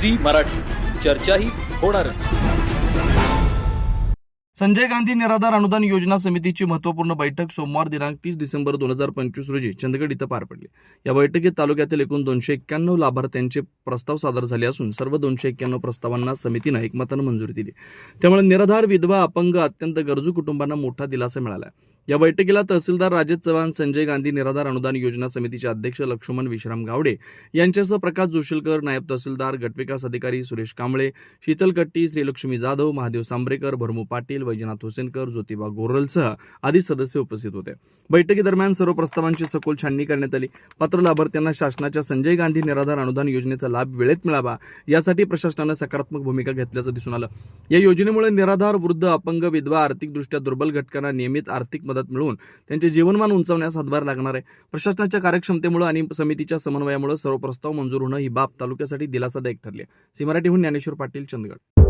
Zee Marathi. चर्चाही होणारच. संजय गांधी निराधार अनुदान योजना समितीची महत्त्वपूर्ण बैठक सोमवार दिनांक तीस डिसेंबर दोन हजार पंचवीस रोजी चंदगड इथं पार पडली. या बैठकीत तालुक्यातील एकूण दोनशे एक्क्याण्णव लाभार्थ्यांचे प्रस्ताव सादर झाले असून सर्व दोनशे एक्क्याण्णव प्रस्तावांना समितीनं एकमतानं मंजुरी दिली. त्यामुळे निराधार विधवा अपंग अत्यंत गरजू कुटुंबांना मोठा दिलासा मिळाला आहे या बैठकीला तहसीलदार राजेश चव्हाण संजय गांधी निराधार अनुदान योजना समितीचे अध्यक्ष लक्ष्मण विश्राम गावडे यांच्यासह प्रकाश जोशीलकर नायब तहसीलदार गटविकास अधिकारी सुरेश कांबळे शीतल कट्टी श्रीलक्ष्मी जाधव महादेव सांबरेकर भरमू पाटील वैजनाथ हुसेनकर ज्योतिबा गोरलसह आदी सदस्य उपस्थित होते. बैठकीदरम्यान सर्व प्रस्तावांची सखोल छाननी करण्यात आली. पात्र लाभार्थ्यांना शासनाच्या संजय गांधी निराधार अनुदान योजनेचा लाभ वेळेत मिळावा यासाठी प्रशासनानं सकारात्मक भूमिका घेतल्याचं दिसून आलं. या योजनेमुळे निराधार वृद्ध अपंग विधवा आर्थिकदृष्ट्या दुर्बल घटकांना नियमित आर्थिक मदत मिळवून त्यांचे जीवनमान उंचावण्यास हातभार लागणार आहे. प्रशासनाच्या कार्यक्षमतेमुळे आणि समितीच्या समन्वयामुळे सर्व प्रस्ताव मंजूर होणं ही बाब तालुक्यासाठी दिलासादायक ठरली आहे. सी मराठीहून ज्ञानेश्वर पाटील चंदगड.